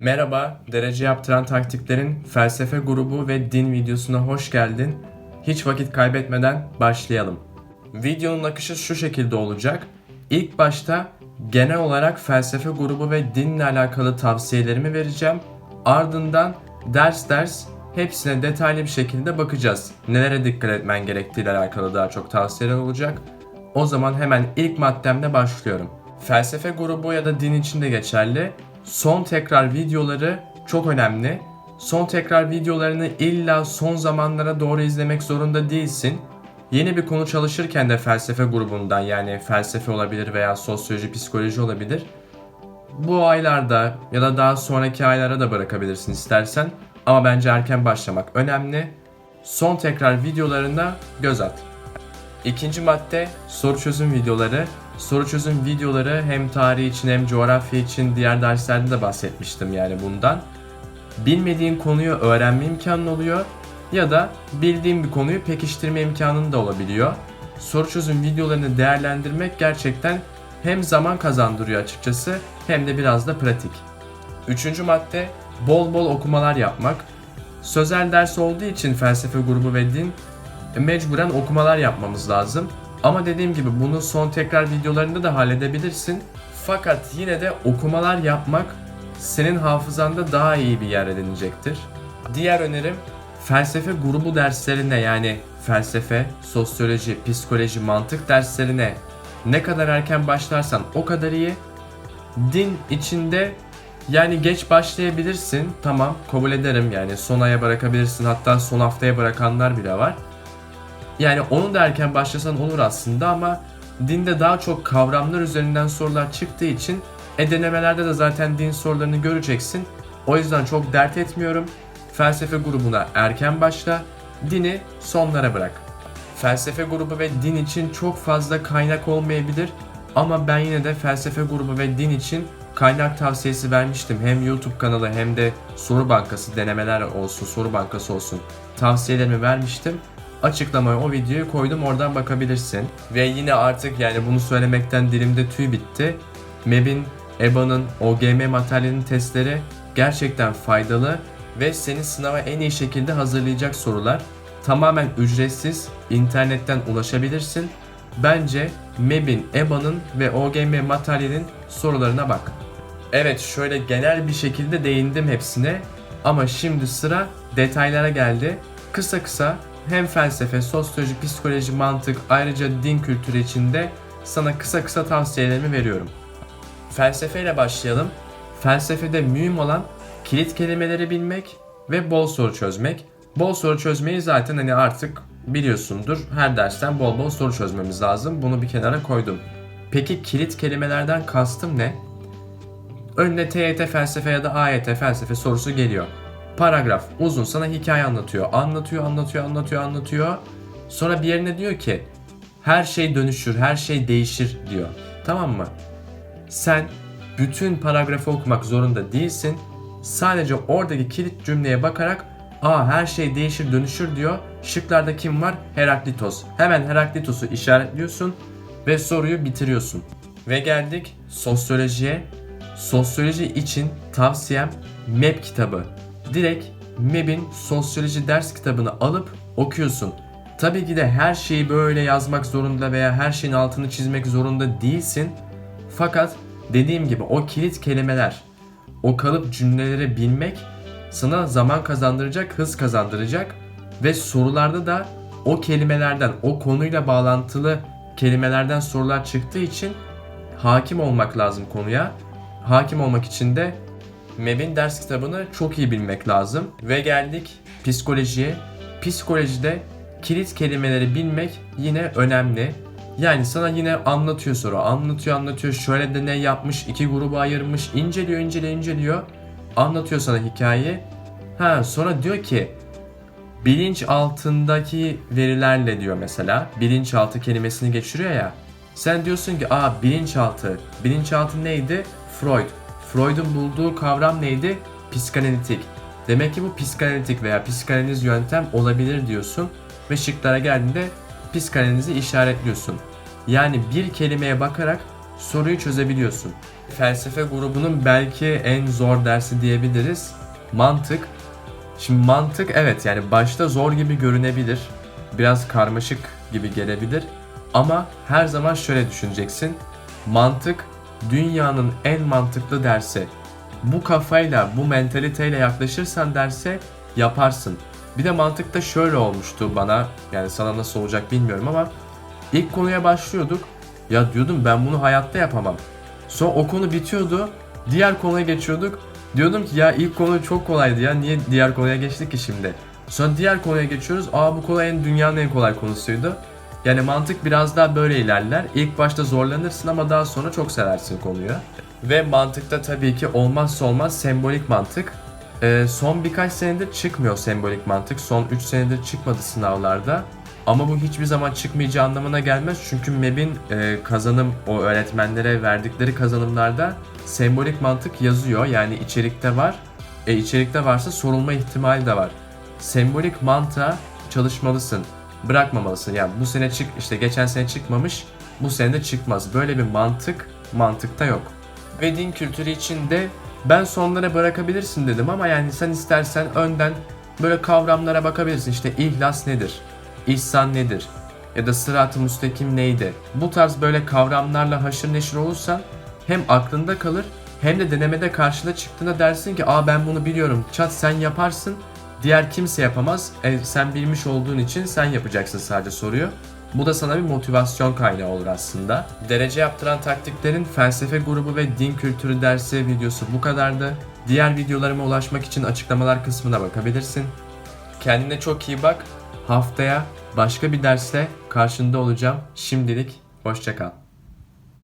Merhaba, derece yaptıran taktiklerin felsefe grubu ve din videosuna hoş geldin. Hiç vakit kaybetmeden başlayalım. Videonun akışı şu şekilde olacak. İlk başta genel olarak felsefe grubu ve dinle alakalı tavsiyelerimi vereceğim. Ardından ders ders hepsine detaylı bir şekilde bakacağız. Nelere dikkat etmen gerektiğiyle alakalı daha çok tavsiyeler olacak. O zaman hemen ilk maddemle başlıyorum. Felsefe grubu ya da din için de geçerli. Son tekrar videoları çok önemli. Son tekrar videolarını illa son zamanlara doğru izlemek zorunda değilsin. Yeni bir konu çalışırken de felsefe grubundan yani felsefe olabilir veya sosyoloji, psikoloji olabilir. Bu aylarda ya da daha sonraki aylara da bırakabilirsin istersen. Ama bence erken başlamak önemli. Son tekrar videolarına göz at. İkinci madde soru çözüm videoları. Soru çözüm videoları hem tarih için hem coğrafya için diğer derslerde de bahsetmiştim yani bundan. Bilmediğin konuyu öğrenme imkanın oluyor ya da bildiğin bir konuyu pekiştirme imkanın da olabiliyor. Soru çözüm videolarını değerlendirmek gerçekten hem zaman kazandırıyor açıkçası hem de biraz da pratik. Üçüncü madde bol bol okumalar yapmak. Sözel ders olduğu için felsefe grubu ve din mecburen okumalar yapmamız lazım. Ama dediğim gibi bunu son tekrar videolarında da halledebilirsin. Fakat yine de okumalar yapmak senin hafızanda daha iyi bir yer edinecektir. Diğer önerim felsefe grubu derslerine yani felsefe, sosyoloji, psikoloji, mantık derslerine ne kadar erken başlarsan o kadar iyi. Din içinde yani geç başlayabilirsin tamam kabul ederim yani son aya bırakabilirsin hatta son haftaya bırakanlar bile var. Yani onu da erken başlasan olur aslında ama dinde daha çok kavramlar üzerinden sorular çıktığı için e denemelerde de zaten din sorularını göreceksin. O yüzden çok dert etmiyorum. Felsefe grubuna erken başla, dini sonlara bırak. Felsefe grubu ve din için çok fazla kaynak olmayabilir ama ben yine de felsefe grubu ve din için kaynak tavsiyesi vermiştim. Hem YouTube kanalı hem de soru bankası denemeler olsun, soru bankası olsun tavsiyelerimi vermiştim. Açıklamaya o videoyu koydum oradan bakabilirsin. Ve yine artık yani bunu söylemekten dilimde tüy bitti. MEB'in, EBA'nın, OGM materyalinin testleri gerçekten faydalı ve seni sınava en iyi şekilde hazırlayacak sorular. Tamamen ücretsiz, internetten ulaşabilirsin. Bence MEB'in, EBA'nın ve OGM materyalinin sorularına bak. Evet şöyle genel bir şekilde değindim hepsine ama şimdi sıra detaylara geldi. Kısa kısa hem felsefe, sosyoloji, psikoloji, mantık ayrıca din kültürü içinde sana kısa kısa tavsiyelerimi veriyorum. Felsefeyle başlayalım. Felsefede mühim olan kilit kelimeleri bilmek ve bol soru çözmek. Bol soru çözmeyi zaten hani artık biliyorsundur. Her dersten bol bol soru çözmemiz lazım. Bunu bir kenara koydum. Peki kilit kelimelerden kastım ne? Önüne TYT felsefe ya da AYT felsefe sorusu geliyor. Paragraf uzun sana hikaye anlatıyor. Anlatıyor, anlatıyor, anlatıyor, anlatıyor. Sonra bir yerine diyor ki her şey dönüşür, her şey değişir diyor. Tamam mı? Sen bütün paragrafı okumak zorunda değilsin. Sadece oradaki kilit cümleye bakarak Aa her şey değişir dönüşür diyor. Şıklarda kim var? Heraklitos. Hemen Heraklitos'u işaretliyorsun ve soruyu bitiriyorsun. Ve geldik sosyolojiye. Sosyoloji için tavsiyem MEP kitabı. Direkt MEB'in sosyoloji ders kitabını alıp okuyorsun. Tabii ki de her şeyi böyle yazmak zorunda veya her şeyin altını çizmek zorunda değilsin. Fakat dediğim gibi o kilit kelimeler, o kalıp cümleleri bilmek sana zaman kazandıracak, hız kazandıracak ve sorularda da o kelimelerden, o konuyla bağlantılı kelimelerden sorular çıktığı için hakim olmak lazım konuya. Hakim olmak için de MEB'in ders kitabını çok iyi bilmek lazım. Ve geldik psikolojiye. Psikolojide kilit kelimeleri bilmek yine önemli. Yani sana yine anlatıyor soru. Anlatıyor anlatıyor. Şöyle de ne yapmış. iki gruba ayırmış. inceliyor inceliyor inceliyor. Anlatıyor sana hikayeyi. Ha sonra diyor ki bilinç altındaki verilerle diyor mesela. Bilinçaltı kelimesini geçiriyor ya. Sen diyorsun ki aa bilinçaltı. Bilinçaltı neydi? Freud. Freud'un bulduğu kavram neydi? Psikanalitik. Demek ki bu psikanalitik veya psikanaliz yöntem olabilir diyorsun ve şıklara geldiğinde psikanalizi işaretliyorsun. Yani bir kelimeye bakarak soruyu çözebiliyorsun. Felsefe grubunun belki en zor dersi diyebiliriz. Mantık. Şimdi mantık evet yani başta zor gibi görünebilir. Biraz karmaşık gibi gelebilir. Ama her zaman şöyle düşüneceksin. Mantık dünyanın en mantıklı dersi. Bu kafayla, bu mentaliteyle yaklaşırsan derse yaparsın. Bir de mantıkta şöyle olmuştu bana. Yani sana nasıl olacak bilmiyorum ama ilk konuya başlıyorduk. Ya diyordum ben bunu hayatta yapamam. Sonra o konu bitiyordu. Diğer konuya geçiyorduk. Diyordum ki ya ilk konu çok kolaydı ya niye diğer konuya geçtik ki şimdi? Sonra diğer konuya geçiyoruz. Aa bu konu en dünyanın en kolay konusuydu. Yani mantık biraz daha böyle ilerler. İlk başta zorlanırsın ama daha sonra çok seversin konuyu. Ve mantıkta tabii ki olmazsa olmaz sembolik mantık. Ee, son birkaç senedir çıkmıyor sembolik mantık. Son 3 senedir çıkmadı sınavlarda. Ama bu hiçbir zaman çıkmayacağı anlamına gelmez. Çünkü MEB'in e, kazanım, o öğretmenlere verdikleri kazanımlarda sembolik mantık yazıyor. Yani içerikte var. E, içerikte varsa sorulma ihtimali de var. Sembolik mantığa çalışmalısın. Bırakmamalısın. Yani bu sene çık, işte geçen sene çıkmamış, bu sene de çıkmaz. Böyle bir mantık mantıkta yok. Ve din kültürü için de ben sonlara bırakabilirsin dedim ama yani sen istersen önden böyle kavramlara bakabilirsin. İşte ihlas nedir? İhsan nedir? Ya da sırat-ı müstakim neydi? Bu tarz böyle kavramlarla haşır neşir olursan hem aklında kalır hem de denemede karşına çıktığında dersin ki aa ben bunu biliyorum. Çat sen yaparsın. Diğer kimse yapamaz. E, sen bilmiş olduğun için sen yapacaksın sadece soruyu. Bu da sana bir motivasyon kaynağı olur aslında. Derece yaptıran taktiklerin felsefe grubu ve din kültürü dersi videosu bu kadardı. Diğer videolarıma ulaşmak için açıklamalar kısmına bakabilirsin. Kendine çok iyi bak. Haftaya başka bir dersle karşında olacağım. Şimdilik hoşça kal.